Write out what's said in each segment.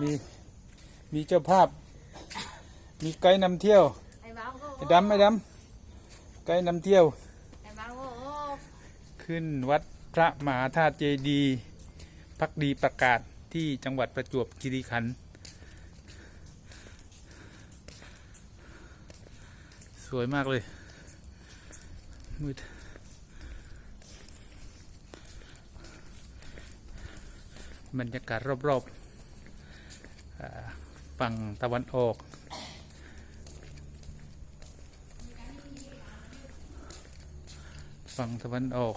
มีมีเจ้าภาพ มีไกด์นำเที่ยวไอ้บ้าวก็ไอ้ดำไอ้ดำไกด์นำเที่ยวไอ้บ้าวก็โอ้ขึ้นวัดพระมหาธาตุเจดีย์พักดีประกาศที่จังหวัดประจวบคีรีขันธ์สวยมากเลย มืดบรรยากาศรอบๆอ่า ฝั่งตะวันออกฝั่งตะวันออก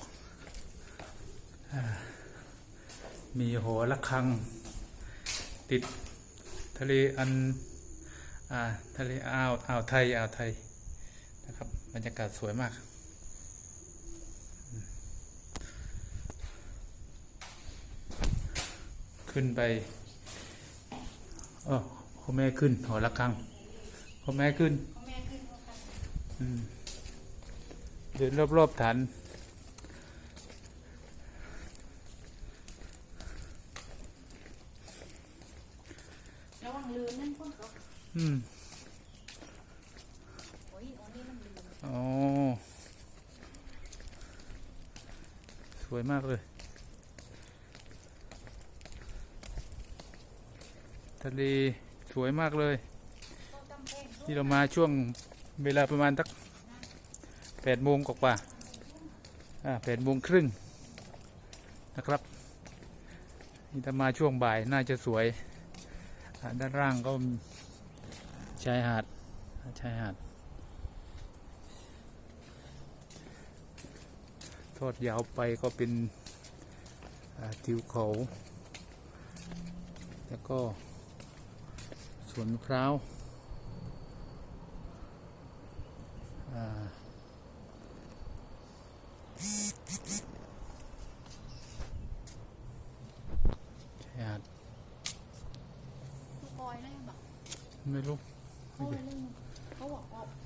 มีหอระฆัง ติดทะเลอันอทะเลอ่าวอ่าวไทยอ่าวไทยนะครับบรรยากาศสวยมาก ขึ้นไป เออพ่อแม่ขึ้นหอระฆังพ่อแม่ขึ้นพ่อแม่ขึ้นก็ค่ะอืมเดินรอบๆฐานระวังลืมนั่นพ่นก็อืมโอ้ยโอ้นี่มันลืมอ๋อสวยมากเลย ทะเลสวยมากเลยนที่เรามาช่วงเวลาประมาณสักแปดโมงกว่าอ่าแปดโมงครึ่งนะครับนี่ถ้ามาช่วงบ่ายน่าจะสวยด้านล่างก็ชายหาดชายหาดทอดยาวไปก็เป็นทิวเขา แล้วก็ สวนมะพร้าวอ่าชายหาดทุกบอยเลยบอกไม่รู้โอ้ยเลย